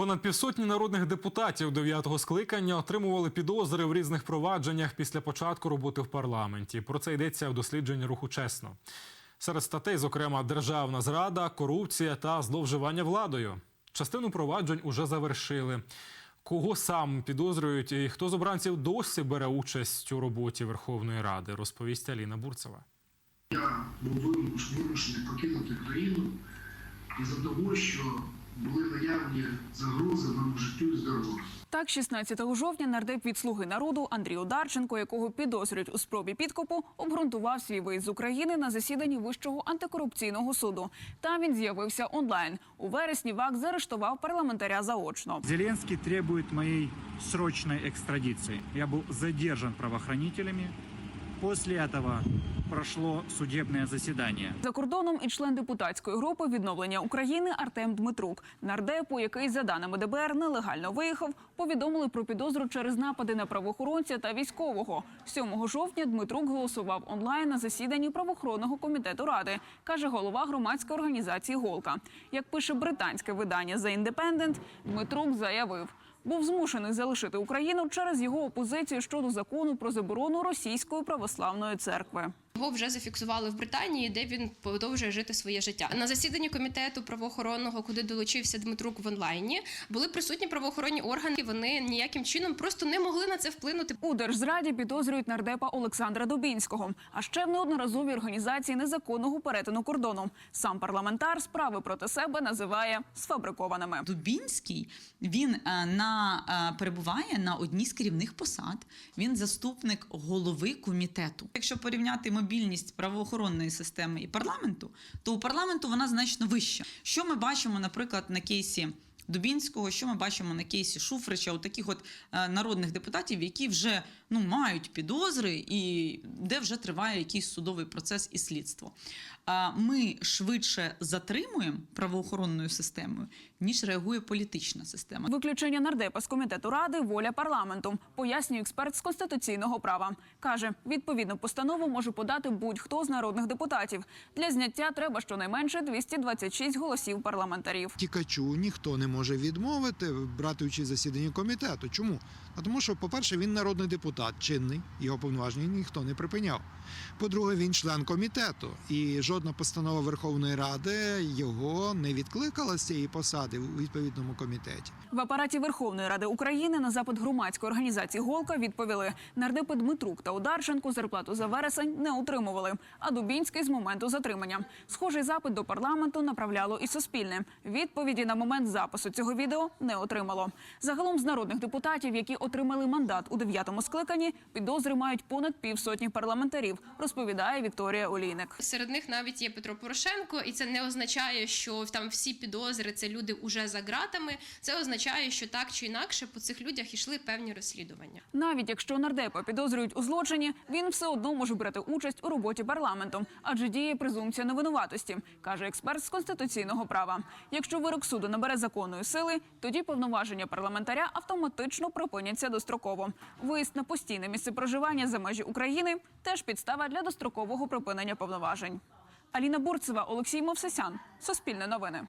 Понад півсотні народних депутатів дев'ятого скликання отримували підозри в різних провадженнях після початку роботи в парламенті. Про це йдеться в дослідженні руху чесно. Серед статей, зокрема, державна зрада, корупція та зловживання владою. Частину проваджень уже завершили. Кого сам підозрюють і хто з обранців досі бере участь у роботі Верховної Ради, розповість Аліна Бурцева. Я був вимуш- вимушений покинути країну із-за того, що були наявні загрози моєму життю і здоров'ю. Так, 16 жовтня нардеп від «Слуги народу Андрій Одарченко, якого підозрюють у спробі підкопу, обґрунтував свій виїзд з України на засіданні Вищого антикорупційного суду. Там він з'явився онлайн. У вересні ВАК заарештував парламентаря заочно. Зеленский требует моей срочной экстрадиции. Я был задержан правоохранителями. После этого прошло судебное заседание. За кордоном і член депутатської групи відновлення України Артем Дмитрук. Нардепу, який за даними ДБР нелегально виїхав, повідомили про підозру через напади на правоохоронця та військового. 7 жовтня Дмитрук голосував онлайн на засіданні правоохоронного комітету ради, каже голова громадської організації Голка. Як пише британське видання The Independent, Дмитрук заявив. Був змушений залишити Україну через його опозицію щодо закону про заборону російської православної церкви. Його вже зафіксували в Британії, де він продовжує жити своє життя. На засіданні комітету правоохоронного, куди долучився Дмитрук в онлайні, були присутні правоохоронні органи. Вони ніяким чином просто не могли на це вплинути. У держзраді підозрюють нардепа Олександра Дубінського, а ще в неодноразовій організації незаконного перетину кордону. Сам парламентар справи проти себе називає сфабрикованими. Дубінський він е, на е, перебуває на одній з керівних посад. Він заступник голови комітету. Якщо порівняти мобільність правоохоронної системи і парламенту, то у парламенту вона значно вища. Що ми бачимо, наприклад, на кейсі. Дубінського, що ми бачимо на кейсі Шуфрича, у таких от е, народних депутатів, які вже ну мають підозри, і де вже триває якийсь судовий процес і слідство. А ми швидше затримуємо правоохоронною системою, ніж реагує політична система. Виключення нардепа з комітету ради воля парламенту, пояснює експерт з конституційного права. каже, відповідну постанову може подати будь-хто з народних депутатів. Для зняття треба щонайменше 226 голосів парламентарів. Тікачу ніхто не може відмовити брати участь засіданні комітету. Чому? А тому, що, по-перше, він народний депутат чинний, його повноваження ніхто не припиняв. По-друге, він член комітету, і жодна постанова Верховної Ради його не відкликала з цієї посади у відповідному комітеті. В апараті Верховної Ради України на запит громадської організації Голка відповіли: нардепи Дмитрук та Ударченко зарплату за вересень не отримували. А Дубінський з моменту затримання. Схожий запит до парламенту направляло і Суспільне. Відповіді на момент запису цього відео не отримало. Загалом з народних депутатів, які отримали мандат у дев'ятому скликанні, підозри мають понад півсотні парламентарів. Розповідає Вікторія Олійник. Серед них навіть є Петро Порошенко, і це не означає, що там всі підозри це люди уже за ґратами. Це означає, що так чи інакше по цих людях йшли певні розслідування. Навіть якщо нардепа підозрюють у злочині, він все одно може брати участь у роботі парламенту, адже діє презумпція невинуватості, каже експерт з конституційного права. Якщо вирок суду набере законної сили, тоді повноваження парламентаря автоматично припиняться достроково. Виїзд на постійне місце проживання за межі України теж підстава для дострокового припинення повноважень. Аліна Бурцева, Олексій Мовсесян, Суспільне новини.